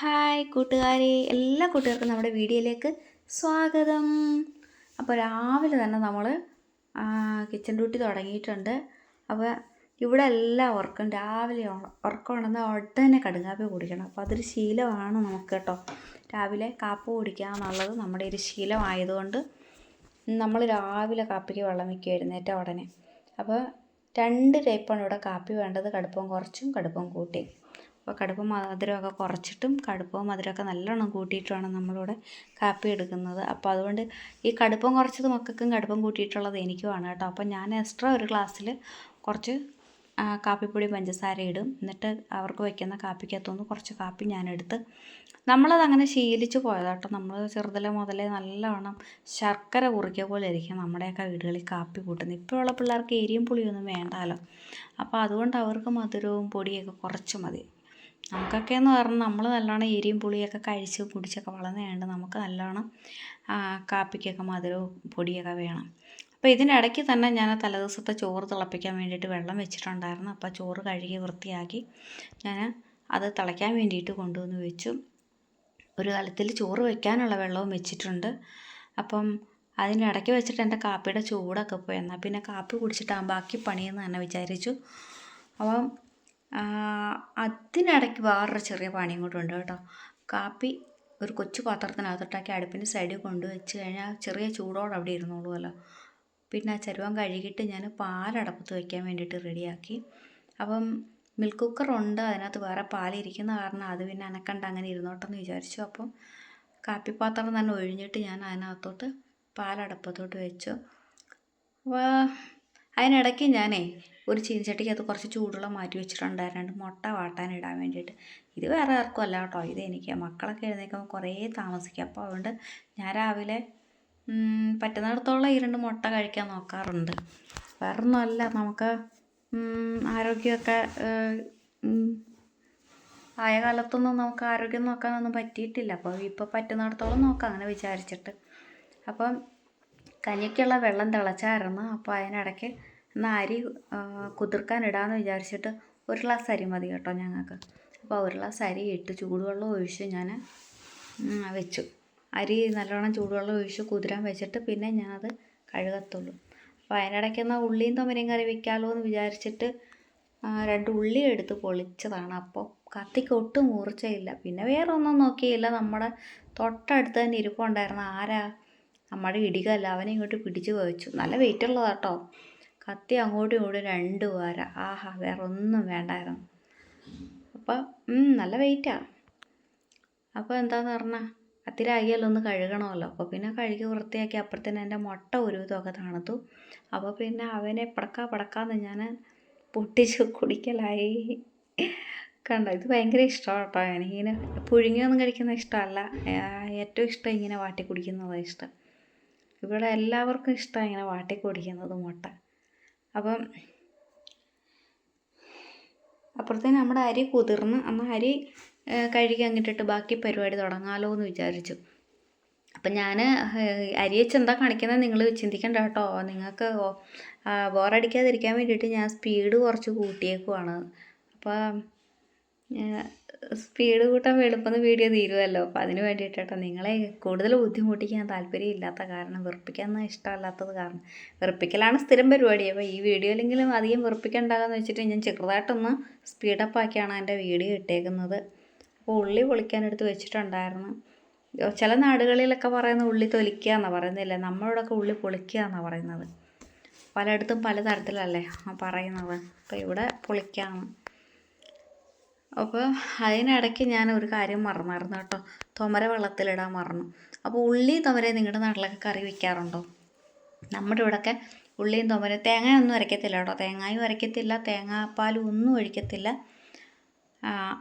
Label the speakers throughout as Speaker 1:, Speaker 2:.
Speaker 1: Hi കൂട്ടുകാരെ എല്ലാ കൂട്ടുകാർക്കും നമ്മുടെ വീഡിയോയിലേക്ക് സ്വാഗതം. അപ്പോൾ രാവിലെ തന്നെ നമ്മൾ കിച്ചൺ ഡ്യൂട്ടി തുടങ്ങിയിട്ടുണ്ട്. അപ്പോൾ ഇവിടെ എല്ലാവർക്കും രാവിലെ ഉ- ഉറക്കം ഉടനെ കടുങ്കാപ്പി കുടിക്കണം. അപ്പോൾ അതൊരു ശീലമാണ് നമുക്ക് കേട്ടോ. രാവിലെ കാപ്പി കുടിക്കുക എന്നുള്ളത് നമ്മുടെ ഒരു ശീലമായതുകൊണ്ട് നമ്മൾ രാവിലെ കാപ്പിക്ക് വെള്ളം വയ്ക്കുക എഴുന്നേറ്റ ഉടനെ. അപ്പോൾ രണ്ട് ടൈപ്പാണ് ഇവിടെ കാപ്പി വേണ്ടത്. കടുപ്പം കുറച്ചും കടുപ്പം കൂട്ടി. അപ്പോൾ കടുപ്പം മധുരമൊക്കെ കുറച്ചിട്ടും കടുപ്പവും മധുരമൊക്കെ നല്ലോണം കൂട്ടിയിട്ടുമാണ് നമ്മളിവിടെ കാപ്പി എടുക്കുന്നത്. അപ്പോൾ അതുകൊണ്ട് ഈ കടുപ്പം കുറച്ചത് മക്കൾക്കും കടുപ്പം കൂട്ടിയിട്ടുള്ളത് എനിക്കുമാണ് കേട്ടോ. അപ്പോൾ ഞാൻ എക്സ്ട്രാ ഒരു ഗ്ലാസ്സിൽ കുറച്ച് കാപ്പിപ്പൊടി പഞ്ചസാര ഇടും. എന്നിട്ട് അവർക്ക് വയ്ക്കുന്ന കാപ്പിക്കകത്തുനിന്ന് കുറച്ച് കാപ്പി ഞാനെടുത്ത് നമ്മളത് അങ്ങനെ ശീലിച്ച് പോയതാട്ടോ നമ്മൾ ചെറുതിലെ മുതലേ നല്ലവണ്ണം ശർക്കര കുറിക്കുക പോലെ ഇരിക്കും നമ്മുടെയൊക്കെ വീടുകളിൽ കാപ്പി കൂട്ടുന്നത്. ഇപ്പോഴുള്ള പിള്ളേർക്ക് എരിയും പുളിയൊന്നും വേണ്ടല്ലോ അപ്പോൾ അതുകൊണ്ട് അവർക്ക് മധുരവും പൊടിയൊക്കെ കുറച്ച് മതി. നമുക്കൊക്കെ എന്ന് പറഞ്ഞാൽ നമ്മൾ നല്ലോണം എരിയും പുളിയൊക്കെ കഴിച്ച് കുടിച്ചൊക്കെ വളർന്നതുകൊണ്ട് നമുക്ക് നല്ലോണം കാപ്പിക്കൊക്കെ മധുരവും പൊടിയൊക്കെ വേണം. അപ്പോൾ ഇതിനിടയ്ക്ക് തന്നെ ഞാൻ തലേദിവസത്തെ ചോറ് തിളപ്പിക്കാൻ വേണ്ടിയിട്ട് വെള്ളം വെച്ചിട്ടുണ്ടായിരുന്നു. അപ്പോൾ ചോറ് കഴുകി വൃത്തിയാക്കി ഞാൻ അത് തിളയ്ക്കാൻ വേണ്ടിയിട്ട് കൊണ്ടുവന്ന് വെച്ചു. ഒരു കലത്തിൽ ചോറ് വയ്ക്കാനുള്ള വെള്ളവും വെച്ചിട്ടുണ്ട്. അപ്പം അതിന്റെ ഇടയ്ക്ക് വെച്ചിട്ട് എന്റെ കാപ്പിയുടെ ചൂടൊക്കെ പോയി. എന്നാൽ പിന്നെ കാപ്പി കുടിച്ചിട്ടാകുമ്പോൾ ബാക്കി പണിയെന്ന് തന്നെ വിചാരിച്ചു. അപ്പം അതിനിടയ്ക്ക് വേറൊരു ചെറിയ പണിയും കൂടെ ഉണ്ട് കേട്ടോ. കാപ്പി ഒരു കൊച്ചു പാത്രത്തിനകത്തോട്ടാക്കി അടുപ്പിന്റെ സൈഡിൽ കൊണ്ടുവച്ച് കഴിഞ്ഞാൽ ചെറിയ ചൂടോടെ അവിടെ ഇരുന്നോളുമല്ലോ പിന്നെ ആ ചരുവം കഴുകിയിട്ട് ഞാൻ പാലടപ്പത്ത് വയ്ക്കാൻ വേണ്ടിയിട്ട് റെഡിയാക്കി അപ്പം മിൽക്ക് കുക്കറുണ്ട് അതിനകത്ത് വേറെ പാലിരിക്കുന്ന കാരണം അത് പിന്നെ അനക്കണ്ട അങ്ങനെ ഇരുന്നോട്ടെന്ന് വിചാരിച്ചു. അപ്പം കാപ്പിപ്പാത്രം തന്നെ ഒഴിഞ്ഞിട്ട് ഞാൻ അതിനകത്തോട്ട് പാലടപ്പത്തോട്ട് വെച്ചു. അതിനിടയ്ക്ക് ഞാനേ ഒരു ചീനിച്ചട്ടിക്കകത്ത് കുറച്ച് ചൂടുള്ള മാറ്റി വെച്ചിട്ടുണ്ടായിരുന്നു. മുട്ട വാട്ടാൻ ഇടാൻ വേണ്ടിയിട്ട്. ഇത് വേറെ ആർക്കും അല്ല കേട്ടോ. ഇത് എനിക്ക് മക്കളൊക്കെ എഴുന്നേൽക്കുമ്പോൾ കുറേ താമസിക്കും. അപ്പോൾ അതുകൊണ്ട് ഞാൻ രാവിലെ പറ്റുന്നിടത്തോളം ഈ രണ്ട് മുട്ട കഴിക്കാൻ നോക്കാറുണ്ട്. വേറൊന്നുമല്ല നമുക്ക് ആരോഗ്യമൊക്കെ ആയ കാലത്തൊന്നും നമുക്ക് ആരോഗ്യം നോക്കാനൊന്നും പറ്റിയിട്ടില്ല. അപ്പോൾ ഇപ്പോൾ പറ്റുന്നിടത്തോളം നോക്കാം അങ്ങനെ വിചാരിച്ചിട്ട്. അപ്പം കഞ്ഞിക്കുള്ള വെള്ളം തിളച്ചായിരുന്നു. അപ്പോൾ അതിനിടയ്ക്ക് എന്നാൽ അരി കുതിർക്കാൻ ഇടാമെന്ന് വിചാരിച്ചിട്ട് ഒരു ഗ്ലാസ് അരി മതി കേട്ടോ ഞങ്ങൾക്ക്. അപ്പോൾ ഒരു ഗ്ലാസ് അരി ഇട്ട് ചൂടുവെള്ളം ഒഴിച്ച് ഞാൻ വെച്ചു. അരി നല്ലോണം ചൂടുവെള്ളം ഒഴിച്ച് കുതിരാൻ വെച്ചിട്ട് പിന്നെ ഞാനത് കഴുകത്തുള്ളൂ. അപ്പോൾ അതിനിടയ്ക്ക് എന്നാൽ ഉള്ളിയും തൊമരയും കറി വെക്കാമല്ലോ എന്ന് വിചാരിച്ചിട്ട് രണ്ട് ഉള്ളി എടുത്ത് പൊളിച്ചതാണ്. അപ്പോൾ കത്തിക്ക് ഒട്ടും മൂർച്ചയില്ല. പിന്നെ വേറെ ഒന്നും നോക്കിയില്ല. നമ്മുടെ തൊട്ടടുത്ത് തന്നെ ഇരിപ്പുണ്ടായിരുന്ന ആരാ? നമ്മുടെ ഇടികല്ല. അവനെ ഇങ്ങോട്ട് പിടിച്ച് വെച്ചു. നല്ല വെയിറ്റ് ഉള്ളതാട്ടോ കത്തി അങ്ങോട്ടും ഇങ്ങോട്ടും രണ്ട് വാര. ആഹാ വേറെ ഒന്നും വേണ്ടായിരുന്നു. അപ്പം ഉം, നല്ല വെയിറ്റാ അപ്പോൾ എന്താന്ന് പറഞ്ഞാൽ അയ്യല്ലോ ഒന്ന് കഴുകണമല്ലോ. അപ്പോൾ പിന്നെ കഴുകി വൃത്തിയാക്കി അപ്പുറത്തേന് എന്റെ മുട്ട ഒരുവിധമൊക്കെ തണുത്തു. അപ്പോൾ പിന്നെ അവനെ പടക്കാ പടക്കാന്ന് ഞാൻ പൊട്ടിച്ച് കുടിക്കലായി. കണ്ടോ ഇത് ഭയങ്കര ഇഷ്ടമാണ് കേട്ടോ എനിക്കിങ്ങനെ പുഴുങ്ങിയൊന്നും കഴിക്കുന്ന ഇഷ്ടമല്ല. ഏറ്റവും ഇഷ്ടം ഇങ്ങനെ വാട്ടി കുടിക്കുന്നതാണ് ഇഷ്ടം. ഇവിടെ എല്ലാവർക്കും ഇഷ്ടമാണ് ഇങ്ങനെ വാട്ടി കുടിക്കുന്നത് മുട്ട. അപ്പം അപ്പുറത്തേന് നമ്മുടെ അരി കുതിർന്ന് എന്നാൽ അരി കഴുകി അങ്ങിട്ടിട്ട് ബാക്കി പരിപാടി തുടങ്ങാമല്ലോ എന്ന് വിചാരിച്ചു. അപ്പം ഞാൻ അരി വെച്ച് എന്താ കാണിക്കുന്നത് നിങ്ങൾ ചിന്തിക്കണ്ട കേട്ടോ. നിങ്ങൾക്ക് ബോറടിക്കാതിരിക്കാൻ വേണ്ടിയിട്ട് ഞാൻ സ്പീഡ് കുറച്ച് കൂട്ടിയേക്കുവാണ്. അപ്പോൾ സ്പീഡ് കൂട്ടാൻ വെളുപ്പം വീഡിയോ തീരുമല്ലോ അപ്പോൾ അതിന് വേണ്ടിയിട്ടോ നിങ്ങളെ കൂടുതൽ ബുദ്ധിമുട്ടിക്കാൻ താല്പര്യമില്ലാത്ത കാരണം വെറുപ്പിക്കാൻ ഇഷ്ടമല്ലാത്തത് കാരണം. വെറുപ്പിക്കലാണ് സ്ഥിരം പരിപാടി. അപ്പോൾ ഈ വീഡിയോയിലെങ്കിലും അധികം വെറുപ്പിക്കണ്ടാകാന്ന് വെച്ചിട്ട് ഞാൻ ചെറുതായിട്ടൊന്ന് സ്പീഡപ്പ് ആക്കിയാണ് എന്റെ വീഡിയോ ഇട്ടേക്കുന്നത്. അപ്പോൾ ഉള്ളി പൊളിക്കാനെടുത്ത് വെച്ചിട്ടുണ്ടായിരുന്നു. ചില നാടുകളിലൊക്കെ പറയുന്ന ഉള്ളി തൊലിക്കുക എന്നാണ് പറയുന്നില്ല നമ്മളിവിടെയൊക്കെ ഉള്ളി പൊളിക്കുക എന്നാണ് പറയുന്നത്. പലയിടത്തും പല തരത്തിലല്ലേ പറയുന്നത്. അപ്പോൾ ഇവിടെ പൊളിക്കാണ് അപ്പോൾ അതിനിടയ്ക്ക് ഞാൻ ഒരു കാര്യം മറന്നായിരുന്നു കേട്ടോ. തുമര വെള്ളത്തിലിടാൻ മറന്നു. അപ്പോൾ ഉള്ളി തൊമര നിങ്ങളുടെ നാട്ടിലൊക്കെ കറി വെക്കാറുണ്ടോ? നമ്മുടെ ഇവിടെയൊക്കെ ഉള്ളിയും തുമര തേങ്ങയൊന്നും അരയ്ക്കത്തില്ല കേട്ടോ. തേങ്ങയും അരയ്ക്കത്തില്ല തേങ്ങാപ്പാലും ഒന്നും ഒഴിക്കത്തില്ല.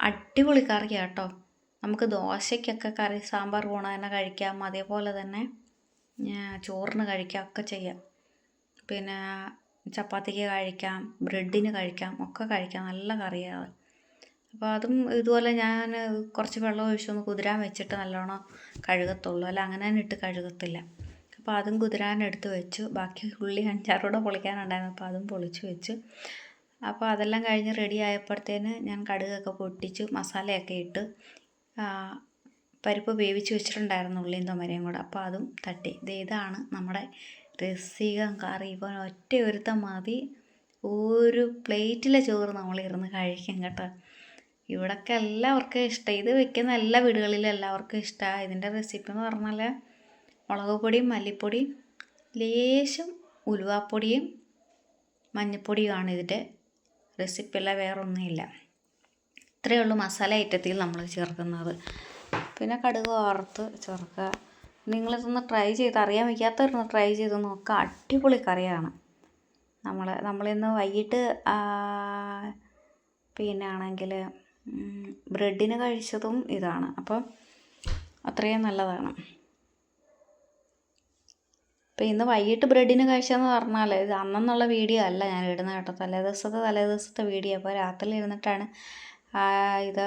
Speaker 1: അടിപൊളി കറിയാണ് കേട്ടോ. നമുക്ക് ദോശയ്ക്കൊക്കെ കറി സാമ്പാർ കൂണ തന്നെ കഴിക്കാം. അതേപോലെ തന്നെ ചോറിന് കഴിക്കാം ഒക്കെ ചെയ്യാം. പിന്നെ ചപ്പാത്തിക്ക് കഴിക്കാം ബ്രെഡിന് കഴിക്കാം ഒക്കെ കഴിക്കാം. നല്ല കറിയാണ് അപ്പോൾ അതും ഇതുപോലെ ഞാൻ കുറച്ച് വെള്ളം ഒഴിച്ചൊന്ന് കുതിരാൻ വെച്ചിട്ട് നല്ലോണം കഴുകത്തുള്ളൂ. അല്ല അങ്ങനെ ഇട്ട് കഴുകത്തില്ല. അപ്പോൾ അതും കുതിരാൻ എടുത്ത് വെച്ചു. ബാക്കി ഉള്ളി അഞ്ചാറൂടെ പൊളിക്കാനുണ്ടായിരുന്നു അപ്പോൾ അതും പൊളിച്ച് വെച്ച്. അപ്പോൾ അതെല്ലാം കഴിഞ്ഞ് റെഡി ആയപ്പോഴത്തേന് ഞാൻ കടുകൊക്കെ പൊട്ടിച്ച് മസാലയൊക്കെ ഇട്ട്. പരിപ്പ് വേവിച്ച് വെച്ചിട്ടുണ്ടായിരുന്നു ഉള്ളിയും തൊമരയും കൂടെ. അപ്പോൾ അതും തട്ടി. ഇത് ഇതാണ് നമ്മുടെ രസികം കറി. ഇപ്പോൾ ഒറ്റ ഒരുത്തം മതി. ഒരു പ്ലേറ്റിലെ ചോറ് നമ്മളിരുന്ന് കഴിക്കും കേട്ടോ. ഇവിടൊക്കെ എല്ലാവർക്കും ഇഷ്ടം. ഇത് വെക്കുന്ന എല്ലാ വീടുകളിലും എല്ലാവർക്കും ഇഷ്ടമാണ് ഇതിന്റെ റെസിപ്പി എന്ന് പറഞ്ഞാൽ മുളക് പൊടിയും മല്ലിപ്പൊടിയും ലേശം ഉലുവാപ്പൊടിയും മഞ്ഞൾപ്പൊടിയുമാണ് ഇതിന്റെ റെസിപ്പിയല്ല വേറൊന്നുമില്ല. ഇത്രയേ ഉള്ളൂ മസാല ഐറ്റത്തിൽ നമ്മൾ ചേർക്കുന്നത്. പിന്നെ കടുക് വറുത്ത് ചേർക്കുക. നിങ്ങളിതൊന്ന് ട്രൈ ചെയ്ത് അറിയാൻ വയ്ക്കാത്തവരൊന്ന് ട്രൈ ചെയ്ത് നോക്കുക അടിപൊളി കറിയാണ്. നമ്മൾ നമ്മളിന്ന് വൈകിട്ട് പിന്നെ ആണെങ്കിൽ ബ്രെഡിന് കഴിച്ചതും ഇതാണ്. അപ്പം അത്രയും നല്ലതാണ്. അപ്പോൾ ഇന്ന് വൈകിട്ട് ബ്രെഡിന് കഴിച്ചതെന്ന് പറഞ്ഞാൽ ഇത് അന്നെന്നുള്ള വീഡിയോ അല്ല ഞാൻ ഇടുന്നത് കേട്ടോ. തലേ ദിവസത്തെ തലേ ദിവസത്തെ വീഡിയോ. അപ്പോൾ രാത്രി ഇരുന്നിട്ടാണ് ഇത്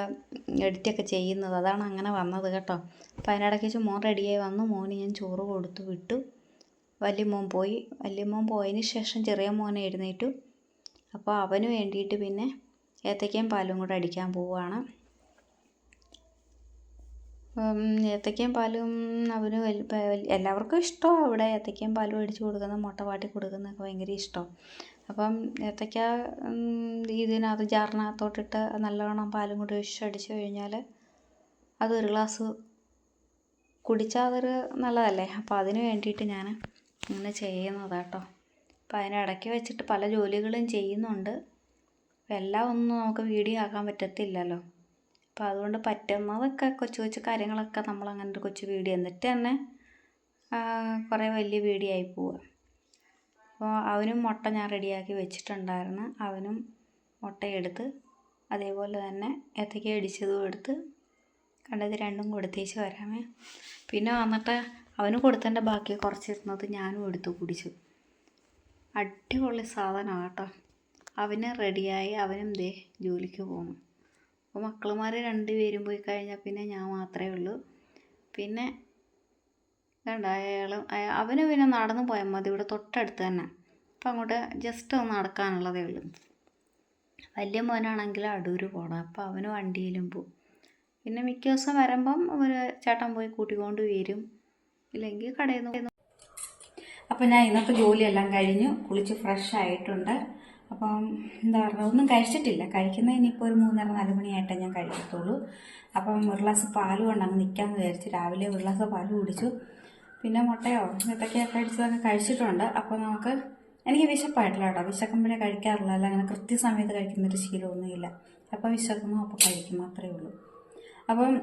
Speaker 1: എഡിറ്റൊക്കെ ചെയ്യുന്നത്. അതാണ് അങ്ങനെ വന്നത് കേട്ടോ. അപ്പോൾ അതിനിടയ്ക്ക് മോൻ റെഡിയായി വന്നു. മോന് ഞാൻ ചോറ് കൊടുത്തു വിട്ടു. വലിയ മോൻ പോയി. വലിയ മോൻ പോയതിന് ശേഷം ചെറിയ മോനെ എഴുന്നേറ്റു. അപ്പോൾ അവന് വേണ്ടിയിട്ട് പിന്നെ ഏത്തയ്ക്കയും പാലും കൂടെ അടിക്കാൻ പോവുകയാണ്. ഏത്തയ്ക്കയും പാലും അവന് എല്ലാവർക്കും ഇഷ്ടമാണ് അവിടെ ഏത്തയ്ക്കയും പാലും അടിച്ച് കൊടുക്കുന്ന മുട്ട വാട്ടി കൊടുക്കുന്നതൊക്കെ ഭയങ്കര ഇഷ്ടമാണ് അപ്പം ഏത്തയ്ക്ക ഇതിനകത്ത് ജാറിനകത്തോട്ടിട്ട് നല്ലവണ്ണം പാലും കൂടി ഒഴിച്ച് അടിച്ച് കഴിഞ്ഞാൽ അതൊരു ഗ്ലാസ് കുടിച്ചാൽ അതൊരു നല്ലതല്ലേ? അപ്പോൾ അതിന് വേണ്ടിയിട്ട് ഞാൻ ഇങ്ങനെ ചെയ്യുന്നതാണ് കേട്ടോ അപ്പം അതിനിടയ്ക്ക് വെച്ചിട്ട് പല ജോലികളും ചെയ്യുന്നുണ്ട്. അപ്പം എല്ലാം ഒന്നും നമുക്ക് വീഡിയോ ആക്കാൻ പറ്റത്തില്ലല്ലോ. അപ്പോൾ അതുകൊണ്ട് പറ്റുന്നതൊക്കെ കൊച്ചു കൊച്ചു കാര്യങ്ങളൊക്കെ നമ്മൾ അങ്ങനെ ഒരു കൊച്ചു വീഡിയോ. എന്നിട്ട് തന്നെ കുറേ വലിയ വീഡിയോ ആയി പോവുക അപ്പോൾ അവനും മുട്ട ഞാൻ റെഡിയാക്കി വെച്ചിട്ടുണ്ടായിരുന്നു. അവനും മുട്ടയെടുത്ത് അതേപോലെ തന്നെ ഏത്തയ്ക്ക ഇടിച്ചതും എടുത്ത് കണ്ടത് രണ്ടും കൊടുത്തേച്ച് വരാമേ. പിന്നെ വന്നിട്ട് അവന് കൊടുത്തതിന്റെ ബാക്കി കുറച്ച് ഇരുന്നത് ഞാനും എടുത്തു കുടിച്ചു. അടിപൊളി സാധനമാണ് കേട്ടോ. അവന് റെഡിയായി അവനും ദേ ജോലിക്ക് പോകുന്നു. അപ്പോൾ മക്കളുമാർ രണ്ടുപേരും പോയി കഴിഞ്ഞാൽ പിന്നെ ഞാൻ മാത്രമേ ഉള്ളൂ. പിന്നെ വേണ്ട അയാൾ അയ- അവന് പിന്നെ നടന്നു പോയാൽ മതി. ഇവിടെ തൊട്ടടുത്ത് തന്നെ. അപ്പം അങ്ങോട്ട് ജസ്റ്റ് ഒന്ന് നടക്കാനുള്ളതേ ഉള്ളൂ. വലിയ മോനാണെങ്കിൽ അടൂർ പോകണം അപ്പോൾ അവന് വണ്ടിയിലും പോകും പിന്നെ മിക്ക ദിവസം വരുമ്പം ഒരു ചേട്ടൻ പോയി കൂട്ടിക്കൊണ്ട് വരും. ഇല്ലെങ്കിൽ കടയിൽ നിന്ന് അപ്പോൾ ഞാൻ ഇന്നത്തെ ജോലിയെല്ലാം കഴിഞ്ഞു. കുളിച്ച് ഫ്രഷ് ആയിട്ടുണ്ട്. അപ്പം എന്താ പറയുക ഒന്നും കഴിച്ചിട്ടില്ല. കഴിക്കുന്നത് ഇനിയിപ്പോൾ ഒരു മൂന്നര നാല് മണിയായിട്ടേ ഞാൻ കഴിക്കത്തുള്ളൂ. അപ്പം ഒരു ഗ്ലാസ് പാൽ കൊണ്ട് അങ്ങ് നിൽക്കാമെന്ന് വിചാരിച്ച് രാവിലെ ഒരു ഗ്ലാസ് പാൽ കുടിച്ചു. പിന്നെ മുട്ടയോ ഇതൊക്കെയൊക്കെ അടിച്ചതൊക്കെ കഴിച്ചിട്ടുണ്ട്. അപ്പോൾ നമുക്ക് എനിക്ക് വിശപ്പായിട്ടില്ല കേട്ടോ. വിശക്കുമ്പോഴേ കഴിക്കാറില്ല അല്ല അങ്ങനെ കൃത്യസമയത്ത് കഴിക്കുന്നൊരു ശീലമൊന്നുമില്ല. അപ്പോൾ വിശക്കുന്നു അപ്പോൾ കഴിക്കും മാത്രമേ ഉള്ളൂ. അപ്പം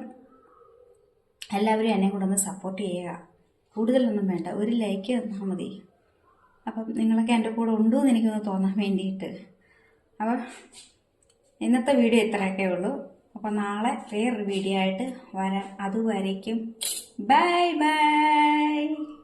Speaker 1: എല്ലാവരും എന്നെ കൂടെ ഒന്ന് സപ്പോർട്ട് ചെയ്യുക. കൂടുതലൊന്നും വേണ്ട. ഒരു ലൈക്ക് തന്നാൽ മതി. അപ്പം നിങ്ങളൊക്കെ എന്റെ കൂടെ ഉണ്ടോ എന്ന് എനിക്കൊന്ന് തോന്നാൻ വേണ്ടിയിട്ട്. അപ്പം ഇന്നത്തെ വീഡിയോ ഇത്രയൊക്കെ ഉള്ളൂ. അപ്പം നാളെ വേറൊരു വീഡിയോ ആയിട്ട് വരാം. അതുവരേക്കും. Bye bye.